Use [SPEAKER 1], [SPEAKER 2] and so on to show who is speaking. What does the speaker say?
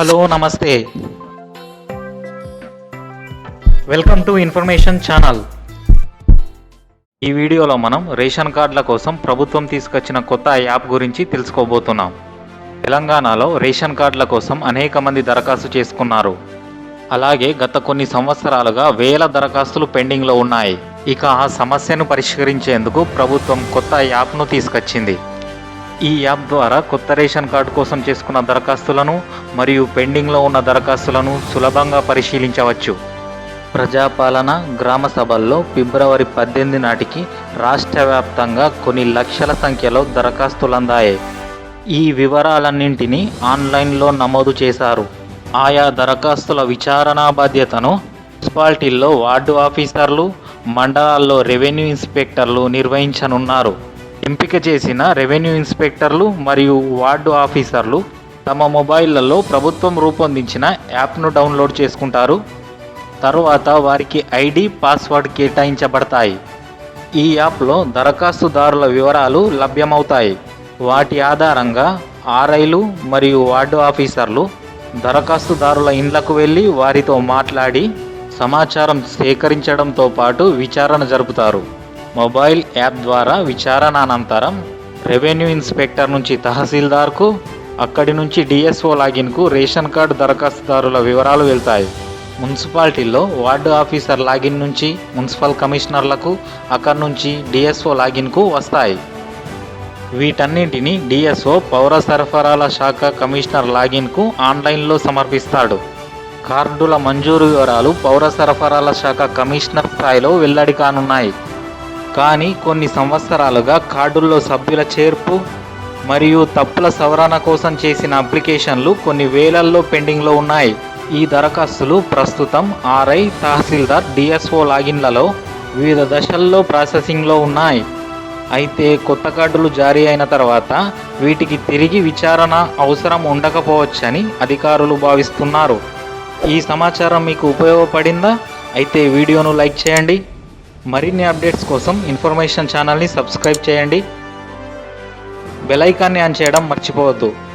[SPEAKER 1] Hello నమస్తే. Welcome to information channel ఈ వీడియోలో మనం రేషన్ కార్డుల కోసం ప్రభుత్వం తీసుకొచ్చిన కొత్త యాప్ గురించి తెలుసుకోబోతున్నాం. తెలంగాణలో రేషన్ కార్డుల కోసం అనేక మంది దరఖాస్తు చేసుకున్నారు. అలాగే గత కొన్ని సంవత్సరాలుగా వేల దరఖాస్తులు పెండింగ్లో ఉన్నాయి. ఇక ఆ సమస్యను పరిష్కరించేందుకు ప్రభుత్వం కొత్త యాప్ను తీసుకొచ్చింది. ఈ యాప్ ద్వారా కొత్త రేషన్ కార్డు కోసం చేసుకున్న దరఖాస్తులను మరియు పెండింగ్లో ఉన్న దరఖాస్తులను సులభంగా పరిశీలించవచ్చు. ప్రజాపాలన గ్రామ సభల్లో ఫిబ్రవరి పద్దెనిమిది నాటికి రాష్ట్ర వ్యాప్తంగా కొన్ని లక్షల సంఖ్యలో దరఖాస్తులు అందాయి ఈ వివరాలన్నింటినీ ఆన్లైన్లో నమోదు చేశారు. ఆయా దరఖాస్తుల విచారణ బాధ్యతను మున్సిపాలిటీల్లో వార్డు ఆఫీసర్లు మండలాల్లో రెవెన్యూ ఇన్స్పెక్టర్లు నిర్వహించనున్నారు. ఎంపిక చేసిన రెవెన్యూ ఇన్స్పెక్టర్లు మరియు వార్డు ఆఫీసర్లు తమ మొబైళ్ళలో ప్రభుత్వం రూపొందించిన యాప్ను డౌన్లోడ్ చేసుకుంటారు. తరువాత వారికి ఐడి పాస్వర్డ్ కేటాయించబడతాయి. ఈ యాప్లో దరఖాస్తుదారుల వివరాలు లభ్యమవుతాయి. వాటి ఆధారంగా ఆర్ఐలు మరియు వార్డు ఆఫీసర్లు దరఖాస్తుదారుల ఇండ్లకు వెళ్ళి వారితో మాట్లాడి సమాచారం సేకరించడంతో పాటు విచారణ జరుపుతారు. మొబైల్ యాప్ ద్వారా విచారణ అనంతరం రెవెన్యూ ఇన్స్పెక్టర్ నుంచి తహసీల్దార్కు అక్కడి నుంచి డిఎస్ఓ లాగిన్కు రేషన్ కార్డు దరఖాస్తుదారుల వివరాలు వెళ్తాయి. మున్సిపాలిటీల్లో వార్డు ఆఫీసర్ లాగిన్ నుంచి మున్సిపల్ కమిషనర్లకు అక్కడి నుంచి డిఎస్ఓ లాగిన్కు వస్తాయి. వీటన్నింటినీ డిఎస్ఓ పౌర సరఫరాల శాఖ కమిషనర్ లాగిన్కు ఆన్లైన్లో సమర్పిస్తాడు. కార్డుల మంజూరు వివరాలు పౌర సరఫరాల శాఖ కమిషనర్ స్థాయిలో వెల్లడి కానున్నాయి. కానీ కొన్ని సంవత్సరాలుగా కార్డుల్లో సభ్యుల చేర్పు మరియు తప్పుల సవరణ కోసం చేసిన అప్లికేషన్లు కొన్ని వేలల్లో పెండింగ్లో ఉన్నాయి. ఈ దరఖాస్తులు ప్రస్తుతం ఆర్ఐ తహసీల్దార్ డిఎస్ఓ లాగిన్లలో వివిధ దశల్లో ప్రాసెసింగ్లో ఉన్నాయి. అయితే కొత్త కార్డులు జారీ అయిన తర్వాత వీటికి తిరిగి విచారణ అవసరం ఉండకపోవచ్చని అధికారులు భావిస్తున్నారు. ఈ సమాచారం మీకు ఉపయోగపడిందా? అయితే వీడియోను లైక్ చేయండి. మరిన్ని అప్డేట్స్ కోసం ఇన్ఫర్మేషన్ ఛానల్ని సబ్స్క్రైబ్ చేయండి. బెల్ ఐకాన్ని ఆన్ చేయడం మర్చిపోవద్దు.